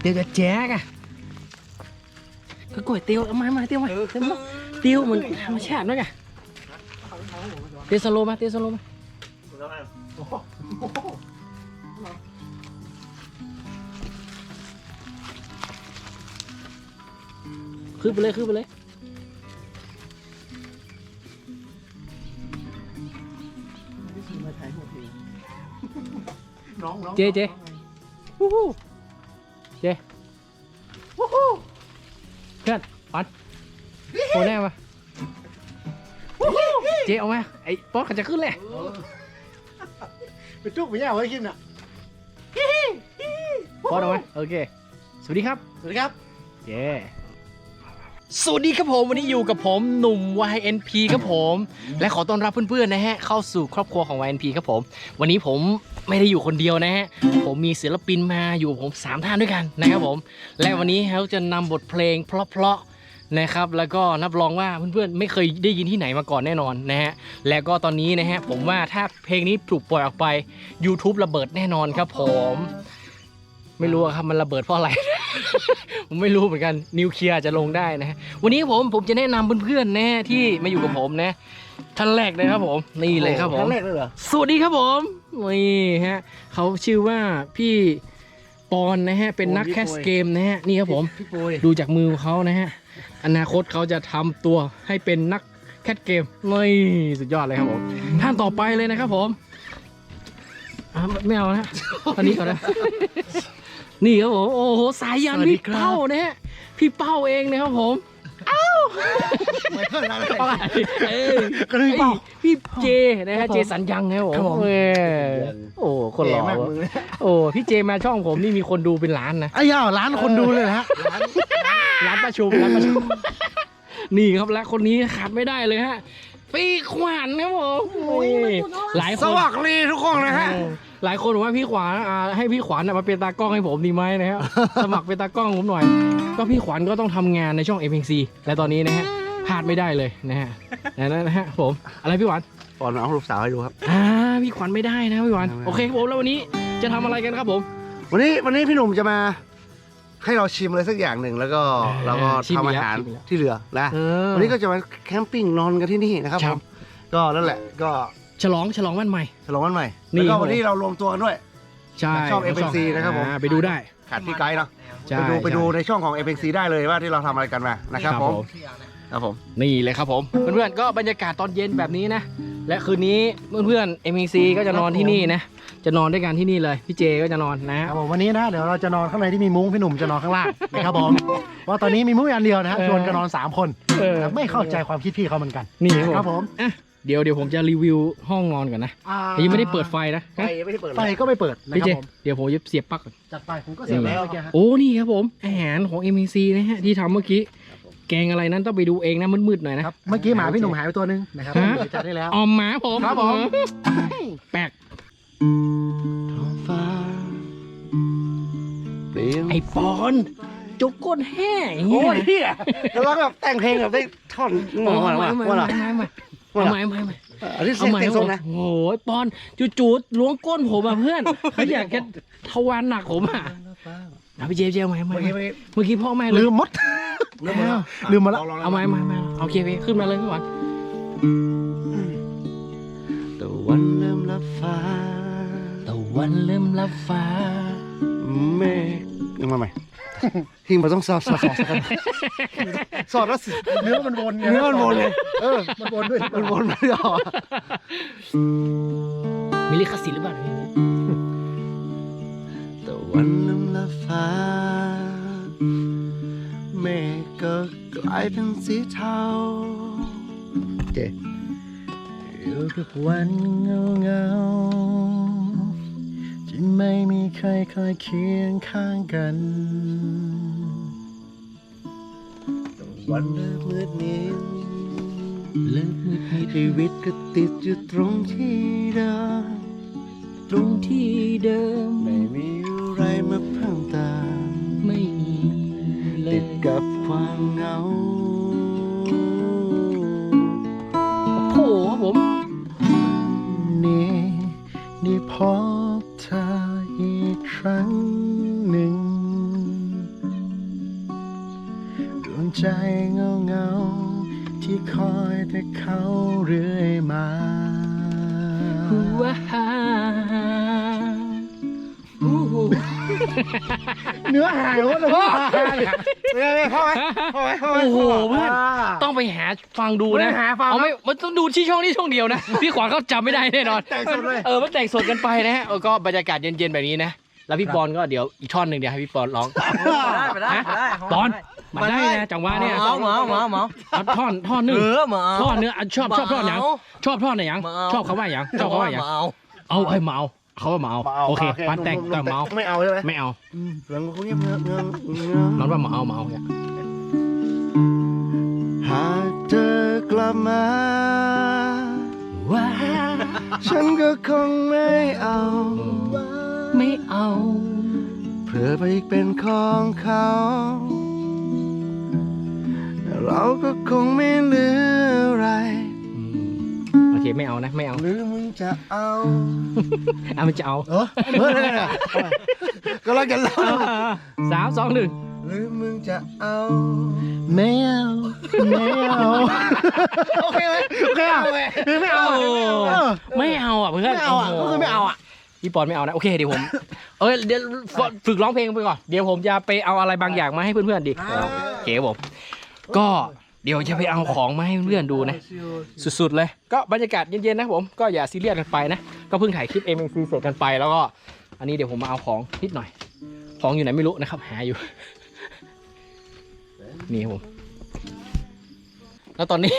เตียวจะแจ๊กอะก็กล้วยเตียวเอามามาเตียวมาเตียวมาเตียวเหมือนธรรมชาติด้วยไงเตียวสโลว์มาเตียวสโลว์มาขึ้นไปเลยขึ้นไปเลยน้องน้องเจเจวู้ฮู้เจ โคแน่ปะเจเอามาไอ้ป๊อกเขาจะขึ้นเลยไปจุกไปแย่ไว้กินอะป๊อกเอามาโอเค สวัสดีครับ สวัสดีครับ เจสวัสดีครับผมวันนี้อยู่กับผมหนุ่ม YNP ครับผม และขอต้อนรับเพื่อนๆนะฮะเข้าสู่ครอบครัวของ YNP ครับผม วันนี้ผมไม่ได้อยู่คนเดียวนะฮะผมมีศิลปินมาอยู่กับผมสามท่านด้วยกันนะครับผม และวันนี้เขาจะนำบทเพลงเพราะๆ นะครับ แล้วก็นับรองว่าเพื่อนๆไม่เคยได้ยินที่ไหนมาก่อนแน่นอนนะฮะและก็ตอนนี้นะฮะผมว่าถ้าเพลงนี้ถูกปล่อยออกไป YouTube ระเบิดแน่นอนครับผมไม่รู้อะครับมันระเบิดเพราะอะไร ผมไม่รู้เหมือนกันนิวเคลียร์จะลงได้นะฮะวันนี้ผมผมจะแนะนำเพื่อนๆนะฮะที่มาอยู่กับผมนะท่านแรกเลยครับผมนี่เลยครับผมครั้งแรกเลยเหรอสวัสดีครับผมนี่ฮะเขาชื่อว่าพี่ ปอนนะฮะ เป็นนักแคสเกมนะฮะ นี่ครับผมพี่ปุยดูจากมือเขานะฮะ อนาคตเขาจะทำตัวให้เป็นนักแคสเกมนี่สุดยอดเลยครับผม ท่านต่อไปเลยนะครับผมอะไม่เอานะตอนนี้ก่อนนะ นี่ครับผม โอ้โห สายยันพี่เป้านะฮะ พี่เป้าเองนะครับผม ไม่เท่าไหร่เป้าอะไรเอ้ยก็เลยเปล่า พี่เจนะครัฮะบผมเจสัญญังครับผมครับผม เออโอ้คนหล่อมากมือเลยโอ้พี่เจมาช่องผมนี่มีคนดูเป็นล้านนะไอ้ย่าร้านคนดูเลยนะฮะร้านร้านประชุมร้านประชุมนี่ครับและคนนี้ขาดไม่ได้เลยฮะพี่ขวัญครับผมนี่หลายคสนวัสดีทุกคนนะฮะ เออ หลายคนบอกว่าพี่ขวัญอ่าให้พี่ขวัญน่ะมาเป็นตากล้องให้ผมดีไหมนะฮะสมัครเป็นตากล้องผมหน่อย ก็พี่ขวัญก็ต้องทำงานในช่อง a p c และตอนนี้นะฮะพลาดไม่ได้เลยนะฮะนั่นนะฮะผมอะไรพี่ขวัญก่อนเอารูปสาวให้ดูครับ อ่าพี่ขวัญไม่ได้นะพี่ขวัญไม่ได้ โอเคครับผมแล้ววันนี้จะทำอะไรกันครับผม วันนี้วันนี้พี่หนุ่มจะมา ให้เราชิมอะไรสักอย่างหนึ่งแล้วก็อ่าเราก็ชิมทำอีอากแล้วหารชิมอีกแล้ว ที่เหลือนะ เออ วันนี้ก็จะมาแคมปิ้งนอนกันที่นี่นะครับคผรับ มก็นั่นแหละก็ ฉลองฉลองวันใหม่ ฉลองวันใหม่นี่แล้วครับก็วันนี้เรารวมตัวกันด้วย ใช่ช่อง FNC นะครับผม อ่าไปดูได้ ขาดพี่ไกด์เนาะใช่ไปดูไปดูใช่ในช่องของ a p c ได้เลยว่าที่เราทำอะไรกันมานะครับผมครับผมนี่เลยครับผม เพื่อนๆก็บรรยากาศตอนเย็นแบบนี้นะ และคืนนี้เพื่อนๆ m อ c ก็จะนอนที่นี่นะ จะนอนด้วยกันที่นี่เลย พี่เจก็จะนอนนะครับผมวันนี้นะเดี๋ยวเราจะนอนข้างในที่มีมุ้งพี่หนุ่มจะนอนข้างล่างนะครับผมเพราะตอนนี้มีมุ้งอันเดียวนะฮะชวนกันนอนสามคนเออ ไม่เข้าใจความคิดพี่เขาเหมือนกันนี่คครัรับบผผมมอะ เดี๋ยวเดี๋ยวผมจะรีวิวห้องนอนก่อนนะแต่ยังไม่ได้เปิดไฟนะไฟไม่ได้เปิดไฟก็ไม่เปิดนะพี่คเจรับผมเดี๋ยวผมจะเสียบปลั๊กก่อนจัดไปผมก็เสียบแล้วเมื่อกี้ฮะโอ้นี่ครับผมอาหารของ m อ c นะฮะที่ทำเมื่อกี้แกงอะไรนั้นต้องไปดูเองนะมืดๆหน่อยนะ ครับเมื่อกี้หมาพี่หนุ่มหายไปตัวนึงนะครับฮะ เดี๋ยวจัดได้แล้ว ออมหมาผมครับผม แปลกท้องฟ้าเปลี่ยนไอ้ปอนจุกก้นแห้งโอ้ยเฮียกำลังแบบแต่งเพลงแบบได้ท่อนงเอางใหม่ว่าเอาใหม่ว่าเอาล่ะใหม่ เอาใหม่ว่าเอาล่ะใหม่เอาใหม่อันนี้เอาเสียงใหม่เสียงทรงนะโอ้โหปอนจู่ๆล้วงก้นผมอะเพื่อนเขาอยากจะทวารหนักผมอะเอาพี่เจฟเจเอาใหม่เอาใหม่เมื่อกี้เมื่อกี้พ่อแม่ลืลืมหมดลืมหมดแล้วลืมมาแล้วเอาใหม่เอาใหม่เอาใหม่โอเคพี่ขึ้นมาเลยพี่หวานตะวันเริ่มลับฟ้าตะวันเริ่มลับฟ้าเมฆยังมาใหม่ ทีมเราต้องสอดสอดสอดสอดสอดแล้วสิเนื้อมันวนเนื้อมันวนเลยเออมันวนด้วยมันวนไม่ได้หรอมีลิขสิทธิ์หรือเปล่าเนี่ยตะวันเริ่มลับฟ้าเมฆก็กลายเป็นสีเทาเจอยู่กับวันเงาเงาๆที่ไม่มีใครคอยเคียงข้างกันวันเลิกมืดมิดเลิกมืดมิดชีวิตก็ติดอยู่ตรงที่เดิมตรงที่เดิม ไม่มีอะไรมาเพิ่มเติมไม่มีเลติยดกับความเหงาโอ้โหครับผมนี่นี่พบเธอ ใจเงาเงาๆที่คอยแต่เขาเรื่อยมาว้าอู้หูเนื้อหายหมดเลยพ่อพ่อไหมพ่อไหมพ่อไหมโอ้โหเพื่อนต้องไปหาฟังดูไม่นะได้หาฟังเอาไม่มันต้องดูที่ช่องนี้ช่องเดียวนะพี่ขวัญเขาจำไม่ได้แน่นอนแต่งสดเลยเออมันแต่งสดกันไปนะฮะเออก็บรรยากาศเย็นๆแบบนี้นะแล้วพี่ปอนก็เดี๋ยวอีกท่อนหนึ่งเดี๋ยวให้พี่ปอนร้องไปได้ไปได้ปอน มาได้นะจังหวะเนี่ยเมาเมาเมาเมาเอาท่อนท่อนหนึ่งเออเมาท่อนเนื้ออะชอบชอบท่อนหยังชอบท่อนไหนหยังมาเอาชอบเขาว่าหยังชอบเขาว่าหยังเมาเอาไอ้ยเมาเขาว่าเมาโอเคปานแต่งแต่เมาไม่เอาใช่ไหมไม่เอาหลังเขาเงียบเงื้อเงื้อเงื้อนอนว่าเมาเอาเมาเนี่ยหากเธอกลับมาว้าฉันก็คงไม่เอา ไม่เอา เพื่อไปเป็นของเขา เราก็คงไม่เหลืออะไรอืมโอเคไม่เอานะไม่เอาหรือมึงจะเอาอะมันจะเอาเออเออเนี่ยก็เราจะเล่าสามสองหนึ่งหรือมึงจะเอาไม่เอาไม่เอาโอเคไหมโอเคอะไม่เอาโอ้ไม่เอาอะเพื่อนไม่เอาอะโโหก็คือไม่เอาอะพี่ปอนไม่เอานะโอเคเดี๋ยวผมเอ้ยเดี๋ยวฝึกร้องเพลงไปก่อนเดี๋ยวผมจะไปเอาอะไรบางอย่างมาให้เพื่อนๆดิโอเคครับผม ก็เดี๋ยวจะไปเอาของมาให้เพื่อนๆดูนะ สุดๆเลย ก็บรรยากาศเย็นๆนะผม ก็อย่าซีเรียสกันไปนะ ก็เพิ่งถ่ายคลิป m อ c เสร็จกันไปแล้วก็ อันนี้เดี๋ยวผมมาเอาของนิดหน่อย ของอยู่ไหนไม่รู้นะครับ หาอยู่ นี่ครับผม แล้วตอนนี้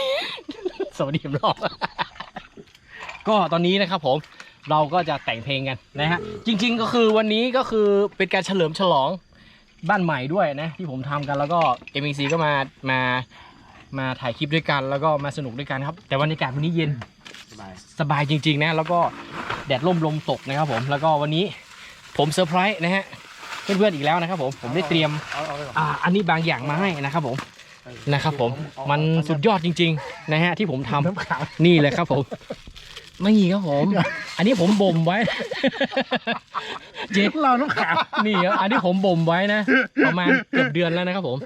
สวัสดีครับรอบ ก็ตอนนี้นะครับผมเราก็จะแต่งเพลงกันนะฮะ จริง ๆ ก็คือวันนี้ก็คือเป็นการเฉลิมฉลอง บ้านใหม่ด้วยนะที่ผมทำกันแล้วก็ m อ c ก็มามามาถ่ายคลิปด้วยกัน แล้วก็มาสนุกด้วยกันครับ แต่บรรยากาศวันนี้เย็นสบายจริง ๆ นะ แล้วก็แดดร่มลมตกนะครับผมแล้วก็วันนี้ผมเซอร์ไพรส์นะฮะเพื่อนๆอีกแล้วนะครับผมผมได้เตรียมเอาเอาไปก่อนอ่าอันนี้บางอย่างมาให้นะครับผมนะครับผมมันสุดยอดจริง ๆ นะฮะที่ผมทำนี่เลยครับผมไม่มีครับผม อันนี้ผมบ่มไว้ เจ๊เราต้องขาวนี่ครับอันนี้ผมบ่มไว้นะ ประมาณเกือบเดือนแล้วนะครับผม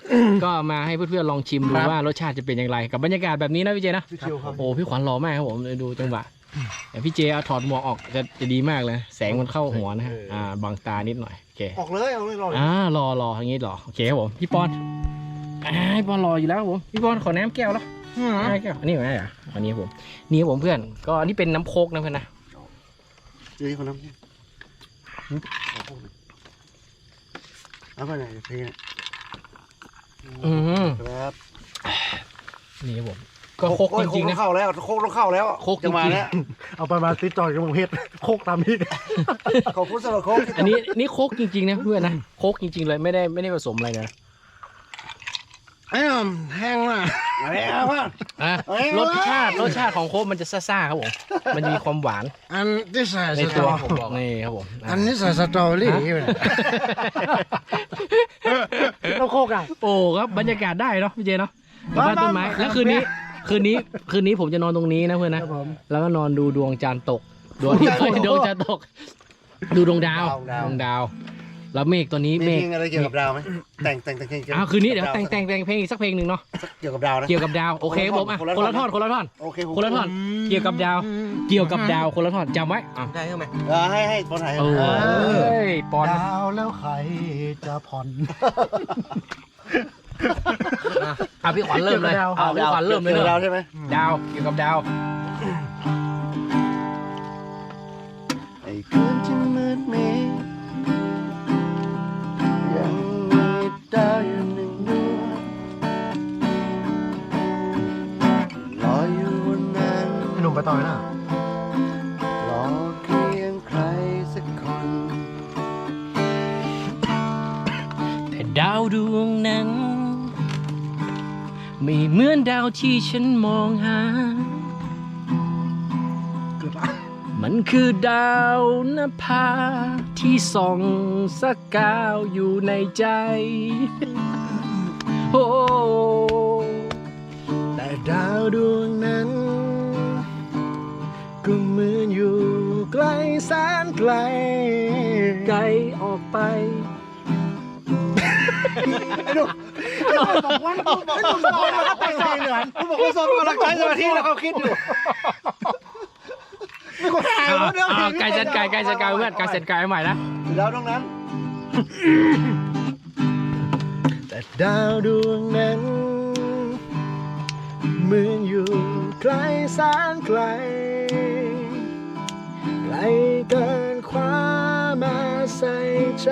ก็เอามาให้เพื่อนๆลองชิมดูว่ารสชาติจะเป็นอย่างไร กับบรรยากาศแบบนี้นะพี่เจนะพี่คิวครับโอ้พี่ขวัญรอมากครับผมดูจังหวะแต่พี่เจเอาถอดหมวกออกจะจะดีมากเลย แสงมันเข้าหัวนะฮะอ่าบังตานิดหน่อยโอเคออกเลยเอาเลยรอเลยอ่ารอรออย่างงี้รอโอเคครับผมพี่ปอนอ่าพี่ปอนรออยู่แล้วครับผมพี่ปอนขอน้ำแก้วแล้วน้ำแก้วอันนี้ไหมอะอันนี้ครับผมนี่ครับผมเพื่อน ก็อันนี้เป็นน้ำโคกนะเพื่อนนะ เจอคนนั้นเอาไปไหนเพลงอืมครับนี่ครับผมก็โคกจริงๆนะเข้าแล้วโคกต้องเข้าแล้วโคกจริงๆจังหวะเนี้ยเอาไปมาติดจอยกับมังเพชรโคกตามนี้ขอบคุณสำหรับโคกอันนี้นี่โคกจริงๆนะเพื่อนนะโคกจริงๆเลยไม่ได้ไม่ได้ผสมอะไรนะ ไอ้หอมแห้งมากอะไรอะพ่ออะเอ้ย รสชาติรสชาติของโคกมันจะซ่าๆครับผม มันจะมีความหวานอันที่ใส่ในสตตัอวผมบอก นี่ครับผมอะอันนี้ใส่สตรอเบอรี่ต้องโคกอะ โอ้ครับบรรยากาศได้เนาะพี่เจเนาะอยู่บ้านต้นไม้แล้วคืนนี้คืนนี้คืนนี้ผมจะนอนตรงนี้นะเพื่อนนะครับผม แล้วก็นอนดูดวงจันทร์ตกดวงอาที่ดวงจันทร์ตก ดูดวงดาวดวงดาว แล้วเมฆตัวนี้มีเมเพฆลงอะไรเกี่ยวกับดาวไหมแต่งแต่งแต่งเพลงเกี่ยวอ้าวคืนนี้เดี๋ยวแต่งแต่งแต่งเพลงอีกสักเพลงหนึ่งเนาะเกี่ยวกับดาวนะ เกี่ยวกับดาวโอเคครับผมอะคนละท่อนคนละท่อน โอเคผมคนละท่อน เกี่ยวกับดาว เกี่ยวกับดาวคนละท่อนจำไว้อะได้ไหมเออให้ให้ปอนถ่ายเออเอ้ยปอนดาวแล้วใครจะผ่อนอะพี่ขวัญเริ่มเลยเกี่ยวกับดาวอะพี่ขวัญเริ่มเลยกี่ยวกับเนดาวอะใช่ไหมดาวเกี่ยวกับดาว ไอ้คืน ดาวอยู่หนึ่งดวงลอยอยู่บนนั้นให้หนุ่มไปต่อยนะรอเพียงใครสักคน แต่ดาวดวงนั้น ไม่เหมือนดาวที่ฉันมองหา นคือดาวนภาที่ส่องสกาวอยู่ในใจ โอ้ แต่ดาวดวงนั้น ก็เหมือนอยู่ไกลแสนไกล ไกลออกไปไอ้หนุ่มไอ้หนุ่มบอกว่าไอ้หนุ่มบอกว่าไปใส่เหนือนคุณบอกว่าซ้อมกำลังใจสมาธิแล้วเขาคิดอยู่ ไม่คนหายเอาวะเดี๋ยวเอาไก่จัดไก่ไก่จัดไก่เพื่อนไก่จัดไก่ใหม่นะแล้วตรงนั้น แต่ดาวดวงนั้นเหมือนอยู่ไกลแสนไกล ไกลเกินความมาใส่ใจ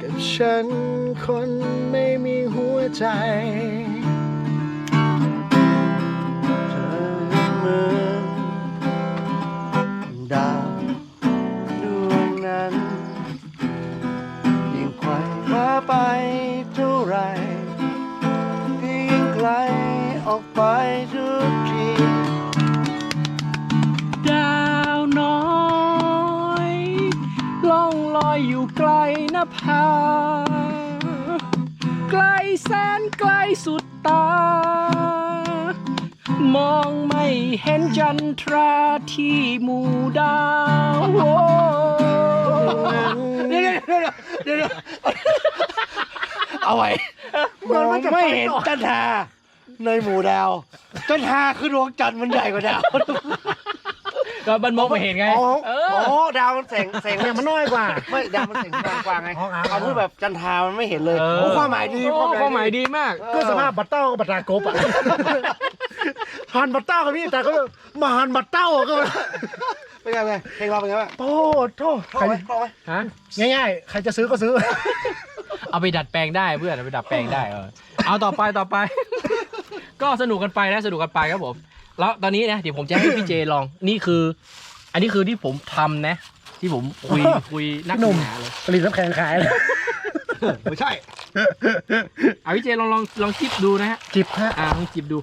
กับฉันคนไม่มีหัวใจ แสนไกลสุดตา มองไม่เห็นจันทราที่หมู่ดาวโอ้เดี๋ยวเดี๋ยวเดี๋ยวเดี๋ยวเอาไว้มองไม่เห็นจันทราในหมู่ดาว จันทราคือดวงจันทร์มันใหญ่กว่าดาว ก็มันมองไม่เห็นไง อ๋อเออ๋ออดาวมันแสงแสงเนี่ยมันน้อยกว่า ไม่ดาวมันแสงกลางกว่าไงเอาพูดแบบจันทรามันไม่เห็นเลยเออ โอ้ความหมายดีโอ้ความหมายดีมากก็สภาพบัตเต้ากับบัตรากบอะหันบัตเต้ากับพี่แต่ก็มาหันบัตเต้าก็เป็นไงเป็นไงเพลงเราเป็นไงบ้างโอ้โทษใครฮะ ง่ายๆ ใครจะซื้อก็ซื้อ เอาไปดัดแปลงได้เพื่อนเอาไปดัดแปลงได้เออเอาต่อไปต่อไป ก็สนุกกันไปนะสนุกกันไปครับผม แล้วตอนนี้นะเดี๋ยวผมจะให้พี่เจลองนี่คือ อันนี้คือที่ผมทำนะ ที่ผมคุย คุยนักหนุ่ศึกมษาเลยผลิตน้ำแข็งขายเลยไม่ใช่เอาพี่เจลองลองลองจิบดูนะฮะจิบฮะอ่าลองจิบดู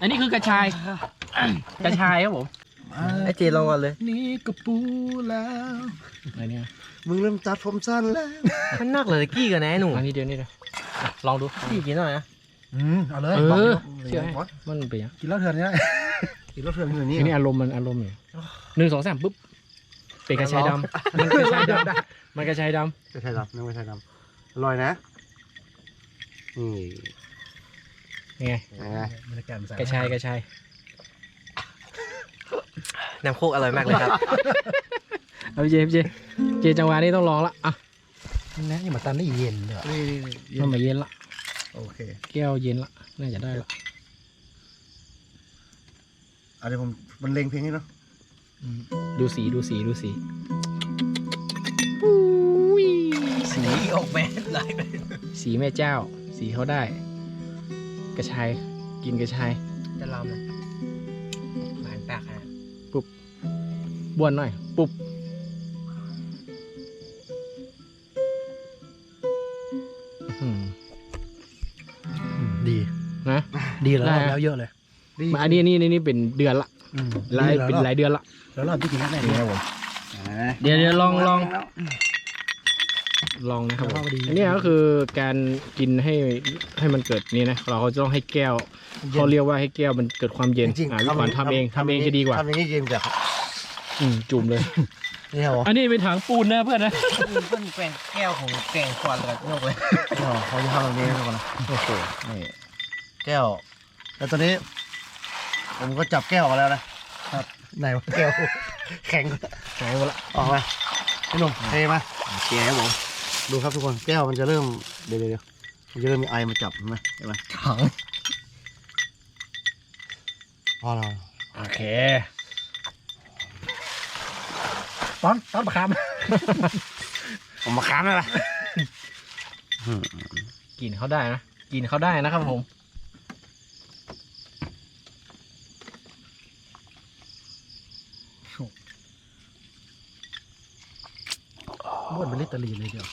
อันนี้คือกระชาย กระชายครับผมไอเจลองก่อนเลยนี่ก็ปูแล้วอะไรเนี่ยมึงเริ่มตัดผมสั้นแล้ว มันนักเลยกี้กันนะไอ้หนูอันนี้เดียวนี่เดียวอะลองดูกี้กินหน่อยนะ อืมเอาเลยเออบอกเชื่อเลให้ยมันเป็นยังกินแล้วเถื่อนเนี่ยกินแล้วเถื่อนอยู่นี่ทีนี้อารมณ์มันอารมณ์อยู่หนึ่งสองสามปุ๊บเป็นกระชายดำมันกระชายดำมันกระชายดไม่ใช่ดำไม่ใช่ดำอร่อยนะนี่ำยังไงยังไงบรรยากาศมันใสกระชายกระชายน้ำโคกอร่อยมากเลยครับเอาพี่เจพี่เจเจจังหวะนี้ต้องลองละอะนี่นะนี่มาตันได้เย็นเลยนี่นี่นี่มันมาเย็นละ โอเค แก้วเย็นละ น่าจะได้ละเอาเดี๋ยวผมบรรเลงเพลงให้เนาะอืมดูสีดูสีดูสีสี ออกแม่ไหลไปสีแม่เจ้า สีเขาได้ กระชาย กินกระชายจะลำเลยหวานปากฮะบ้วนหน่อย ปุ๊บ ดีแล้วได้นะแล้วเยอะเลยดีมาอันนี้นี่นี่นี่เป็นเดือนละอืมหลายดีแล้วเป็นหลายเดือนละแล้วรอบที่กินแน่ๆนี่ครับผมเดี๋ยวเดี๋ยวลองลองลองนะครับผมเอาดีอันเนี้ยก็คือการกินให้ให้มันเกิดนี่นะเราก็จะต้องให้แก้วเขาเรียกว่าให้แก้วมันเกิดความเย็นจริงอ่าพี่ขวัญทำเองทำเองจะดีกว่าทำเองจะเย็นกว่าอืมจุ่มเลย นี่เหรออันนี้เป็นถังปูนนะเพื่อนนะ เพื่อนแกงแก้วของแกงควันเลยโยกเลยอ๋อเขาจะทำแบบนี้ทุกคนนะโอ้โหนี่แก้ว แล้วตอนนี้ ผมก็จับแก้วออกมาแล้วนะครับไหนวะแก้ว แข็งหายหมดละออกมาพี่หนุ่มเทมาโอเคครับผมดูครับทุกคนแก้วมันจะเริ่มเดี๋ยวเดี๋ยวเดี๋ยวมันจะเริ่มมีไอมาจับเห็นไหมเห็นไหมถังพอเราโอเคตอนตอนประคามผมมาค้ามแล้วล่ะ กินเขาได้นะ กินเขาได้นะครับผม บ้วนเป็นลิ ตรลีเลยเดียว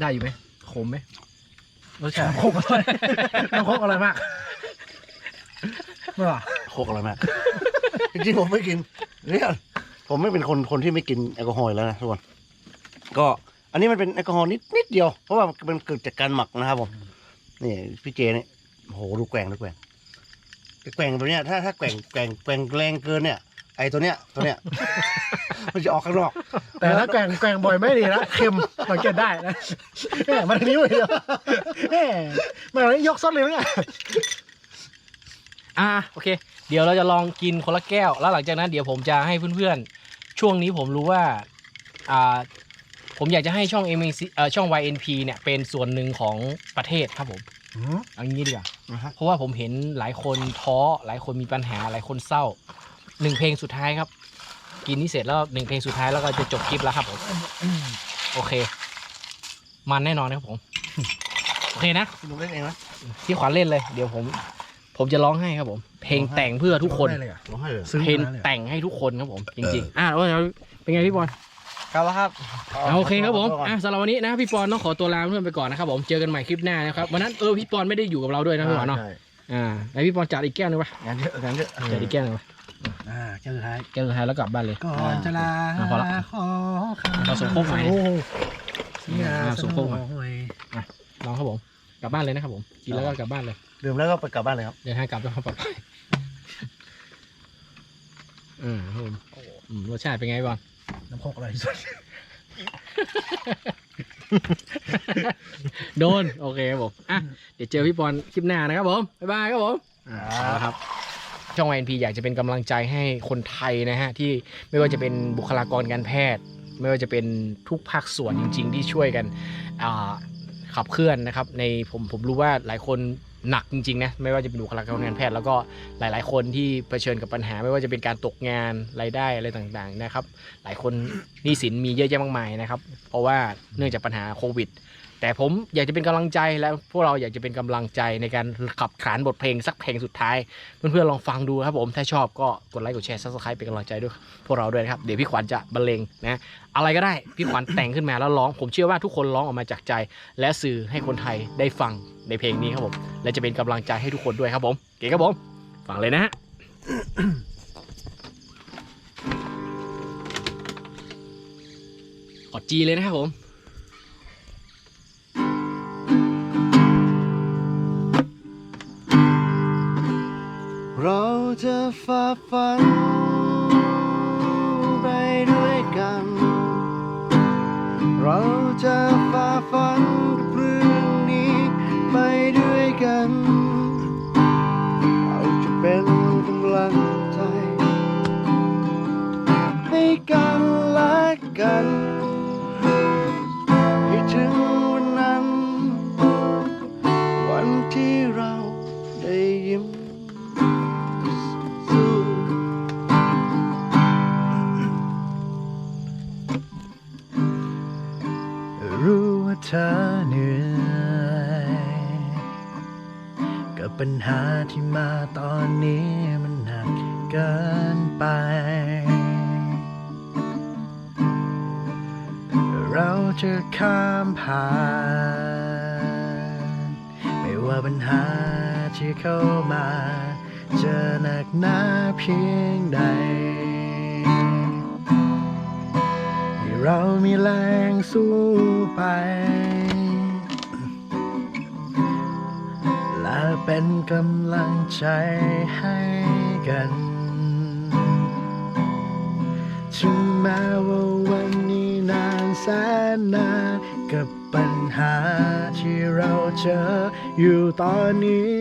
ได้อยู่ไหมขมไหมรสชาติโคกอร่อยน้ำโคกอร่อยมากไม่หรอโคกอร่อยมากจริงๆผมไม่กินเนี่ยผมไม่เป็นคนคนที่ไม่กินแอลกอฮอล์อยู่แล้วนะทุกคนก็อันนี้มันเป็นแอลกอฮอล์นิดนิดเดียว เพราะว่ามันเกิดจากการหมักนะครับผมนี่พี่เจเนี่ยโอ้โหดูแกว่งดูแกว่งไอ้แกว่งตัวเนี้ยถ้าถ้าแกว่งแกว่งแกว่งแรงเกินเนี่ย ไอ้ตัวเนี้ยตัวเนี้ย มันจะออกข้างนอก แต่ถ้าแกว่งแกว่งบ่อยไม่ดีนะเค็มสังเกตได้นะแหมมันทางนี้เลยเดียวแหมมันทางนี้ยกซดเลยมั้งอะอะโอเค เดี๋ยวเราจะลองกินคนละแก้ว แล้วหลังจากนั้นเดี๋ยวผมจะให้เพื่อนๆ ช่วงนี้ผมรู้ว่าอ่า ผมอยากจะให้ช่อง m เอ่อช่อง YNP เนี่ยเป็นส่วนหนึ่งของประเทศครับผม อืม เอางี้ดีกว่านะฮะ เพราะว่าผมเห็นหลายคนท้อ หลายคนมีปัญหา หลายคนเศร้า หนึ่งเพลงสุดท้ายครับ กินนี่เสร็จแล้วหนึ่งเพลงสุดท้ายแล้วก็จะจบคลิปแล้วครับผมโอเค มันแน่นอนครับผม โอเคนะพี่หนุ่มเล่นเองนะพี่ขวัญเล่นเลย เดี๋ยวผม ผมจะร้องให้ครับผม เพลงแต่งเพื่อทุกคนได้เลยอะร้องให้เลยซึ้งเพลงขนาดนั้นเลยเหรอแต่งให้ทุกคนครับผมจริง ๆ อะแล้วแล้วเป็นไงพี่บอลครับแล้วครับอะโอเคครับผมอะสำหรับวันนี้นะพี่ปอนต้องขอตัวลาเพื่อนไปก่อนนะครับผมเจอกันใหม่คลิปหน้านะครับวันนั้นเออพี่ปอนไม่ได้อยู่กับเราด้วยนะพี่หวานเนาะใช่อ่าแล้วพี่ปอนจัดอีกแก้วหนึงปะงานเยอะงานเยอะจัดอีกแก้วหนึงปะ อ่าแก้วสุดท้ายแก้วสุดท้ายแล้วกลับบ้านเลยก่อนจะลาอะพอละ ขอคำเราส่งโคกใหม่โอ้โหอ่าส่งโคกใหม่โอ้ยลองครับผม กลับบ้านเลยนะครับผม กินแล้วก็กลับบ้านเลย ดื่มแล้วก็ไปกลับบ้านเลยครับ เดินทางกลับด้วยความปลอดภัยอืมครับผมอืมรสชาติเป็นไงพี่บอล น้ำโคกอร่อยที่สุดโดน โอเคครับผม อะ เดี๋ยวเจอพี่ปอนคลิปหน้านะครับผม บ๊ายบายครับผมเอาละครับ ช่อง YNP อยากจะเป็นกำลังใจให้คนไทยนะฮะที่ไม่ว่าจะเป็นบุคลากรการแพทย์ ไม่ว่าจะเป็นทุกภาคส่วนจริง ๆ ที่ช่วยกันขับเคลื่อนนะครับ ในผมผมรู้ว่าหลายคนหนักจริงๆนะไม่ว่าจะเป็นบุคลากรการแพทย์แล้วก็หลายๆ คนที่เผชิญกับปัญหา ไม่ว่าจะเป็นการตกงานรายได้อะไรต่างๆนะครับ หลายคนหนี้สินมีเยอะแยะมากมายนะครับ เพราะว่าเนื่องจากปัญหาโควิด แต่ผมอยากจะเป็นกำลังใจและพวกเราอยากจะเป็นกำลังใจในการขับขานบทเพลงสักเพลงสุดท้าย เพื่อนๆลองฟังดูครับผม ถ้าชอบก็กดไลค์กดแชร์ซับสไครป์เป็นกำลังใจด้วยพวกเราด้วยนะครับ เดี๋ยวพี่ขวัญจะบรรเลงนะอะไรก็ได้พี่ขวัญแต่งขึ้นมาแล้วร้องผมเชื่อว่าทุกคนร้องออกมาจากใจ และสื่อให้คนไทยได้ฟังในเพลงนี้ครับผมและจะเป็นกำลังใจให้ทุกคนด้วยครับผมเก๋ครับผมฟังเลยนะฮะกดจีเลยนะครับผม จะฝ่าฟัน ไปด้วยกัน เราจะฝ่าฟัน ที่มาตอนนี้มันหนักเกินไป เราจะข้ามผ่าน ไม่ว่าปัญหาที่เข้ามาจะหนักหนาเพียงใดให้เรามีแรงสู้ เป็นกำลังใจให้กัน ถึงแม้ว่าวันนี้นานแสนนานกับปัญหาที่เราเจออยู่ตอนนี้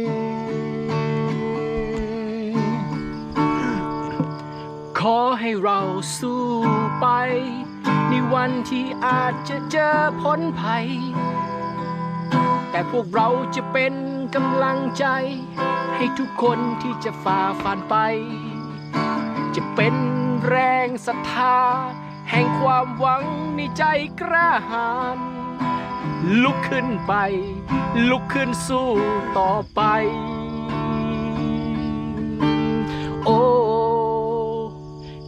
ขอให้เราสู้ไป ในวันที่อาจจะเจอพ้นภัย แต่พวกเราจะเป็น กำลังใจ ให้ทุกคนที่จะฝ่าฟันไป จะเป็นแรงศรัทธา แห่งความหวังในใจกล้าหาญลุกขึ้นไป ลุกขึ้นสู้ต่อไป โอ้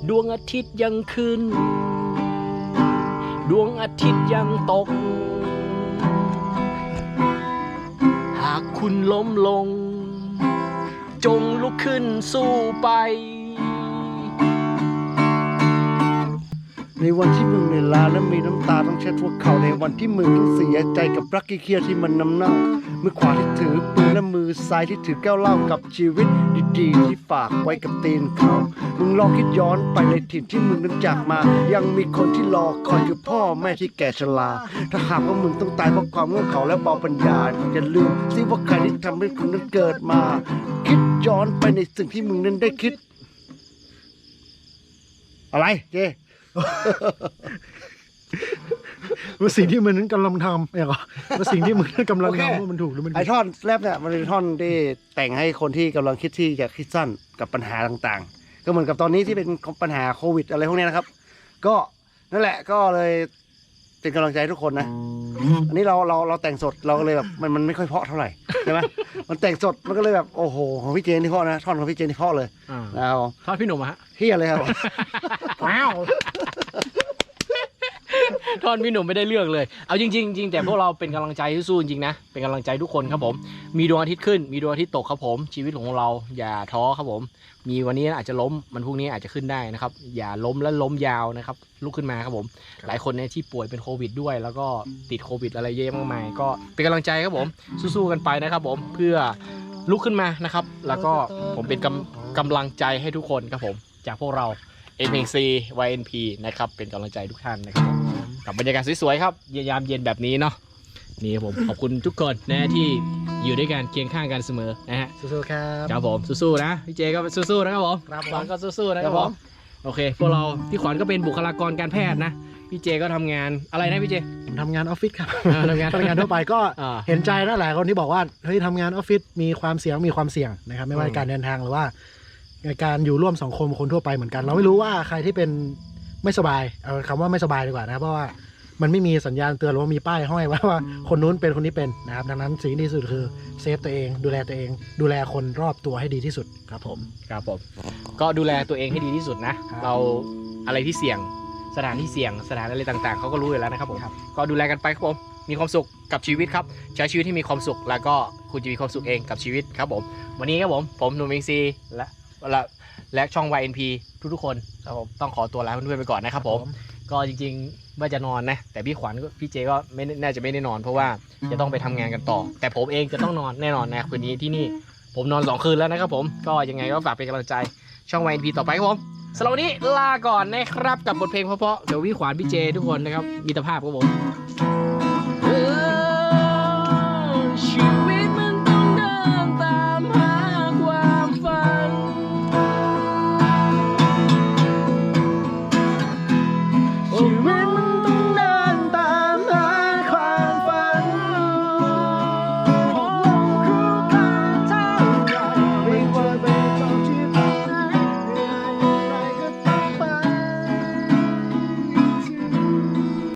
ดวงอาทิตย์ยังขึ้น ดวงอาทิตย์ยังตกากคุณล้มลง จงลุกขึ้นสู้ไป ในวันที่มึงเหนื่อยล้าและมีน้ำตาต้องเช็ดหัวเข่าในวันที่มึงต้องเสียใจกับรักเคียที่มันน้ำเน่า มือขวาที่ถือปืนและมือซ้ายที่ถือแก้วเหล้ากับชีวิตดีๆที่ฝากไว้กับตีนเขา มึงลองคิดย้อนไปในถิ่นที่มึงนั้นจากมา ยังมีคนที่รอคอยคือพ่อแม่ที่แก่ชราถ้าหากว่ามึงต้องตายเพราะความโง่เขลาและเบาปัญญาอย่าลืมสิว่าใครที่ทำให้คุณนั้นเกิดมา คิดย้อนไปในสิ่งที่มึงนั้นได้คิด อะไรเจ ว่าสิ่งที่มึงนั้นกำลังทำเนี่ยเหรอว่าสิ่งที่มึงนั้นกำลังโอเค ทำว่ามันถูกหรือมันไอผิดท่อนแรปเนี่ยมันเป็นท่อนที่แต่งให้คนที่กำลังคิดที่จะคิดสั้นกับปัญหาต่างๆ ก็เหมือนกับตอนนี้ที่เป็นปัญหาโควิดอะไรพวกเนี้ยนะครับ ก็นั่นแหละก็เลยเป็นกำลังใจให้ทุกคนนะ อันนี้เราเราเราแต่งสดเราก็เลยแบบมันมันไม่ค่อยเพราะเท่าไหร่ใช่ไหมมันแต่งสดมันก็เลยแบบโอ้โหของพี่เจนที่เพราะนะท่อนของพี่เจนที่เพราะเลยอ่าแล้วทอดพี่หนุ่มอะฮะ เฮียเลยครับ ว้าว ทอนพี่หนุ่มไม่ได้เลือกเลย เอาจริงๆจริงแต่พวกเราเป็นกำลังใจสู้ๆจริงๆนะ เป็นกำลังใจทุกคนครับผม มีดวงอาทิตย์ขึ้น มีดวงอาทิตย์ตกครับผม ชีวิตของเราอย่าท้อครับผม มีวันนี้อาจจะล้ม มันพรุ่งนี้อาจจะขึ้นได้นะครับ อย่าล้มและล้มยาวนะครับ ลุกขึ้นมาครับผม หลายคนเนี่ยที่ป่วยเป็นโควิดด้วย แล้วก็ติดโควิดอะไรเยอะมากมาย ก็เป็นกำลังใจครับผม สู้ๆกันไปนะครับผม เพื่อลุกขึ้นมานะครับ แล้วก็ผมเป็นกำกำลังใจให้ทุกคนครับผม จากพวกเรา NPC YNP นะครับ เป็นกำลังใจทุกท่านนะครับผมกับบรรยากาศสวยๆครับยามเย็นแบบนี้เนาะนี่ครับผมขอบคุณทุกคนนะที่อยู่ด้วยกันเคียงข้างกันเสมอนะฮะสู้ๆครับครับผมสู้ๆนะพี่เจก็สู้ๆนะครับผมครับผมขวัญก็สู้ๆนะครับผมโอเคพวกเราพี่ขวัญก็เป็นบุคลากรการแพทย์นะพี่เจก็ทำงานอะไรนะพี่เจผมทำงานออฟฟิศครับอ่าทำงานพนักงานทั่วไปก็อ่าเห็นใจนะหลายคนที่บอกว่าเฮ้ยทำงานออฟฟิศมีความเสี่ยงมีความเสี่ยงนะครับไม่ว่าอืมการเดินทางหรือว่า ในการอยู่ร่วมสังคมคนทั่วไปเหมือนกัน เราไม่รู้ว่าใครที่เป็นไม่สบายเอาคำว่าไม่สบายดีกว่านะครับเพราะว่ามันไม่มีสัญญาณเตือนหรือว่ามีป้ายห้อยไว้ว่าคนนู้นเป็นคนนี้เป็นนะครับ ดังนั้นสิ่งที่ดีที่สุดคือเซฟตัวเอง ดูแลตัวเอง ดูแลคนรอบตัวให้ดีที่สุดครับผม ครับผมก็ดูแลตัวเองให้ดีที่สุดนะ ครับเราอะไรที่เสี่ยงสถานที่เสี่ยงสถานอะไรต่างๆเขาก็รู้อยู่แล้วนะครับผมครับ ก็ดูแลกันไปครับผมมีความสุขกับชีวิตครับใช้ชีวิตที่มีความสุขแล้วก็คุณจะมีความสุขเองกับชีวิตครับผม วันนี้ครับผมผมหนุ่มเองซีและ และและช่อง YNP ทุกๆคนครับผมต้องขอตัวลาเพื่อนๆไปก่อนนะครับผม ก็จริงๆว่าจะนอนนะ แต่พี่ขวัญก็พี่เจก็ไม่น่าจะไม่ได้นอน เพราะว่าจะต้องไปทำงานกันต่อ แต่ผมเองจะต้องนอนแน่นอนนะคืนนี้ที่นี่ผมนอนสองคืนแล้วนะครับผมก็ยังไงก็ฝากเป็นกำลังใจช่อง YNP ต่อไปครับผมสำหรับวันนี้ลาก่อนนะครับกับบทเพลงเพราะๆเดี๋ยวพี่ขวัญพี่เจทุกคนนะครับมีตรภาพครับผม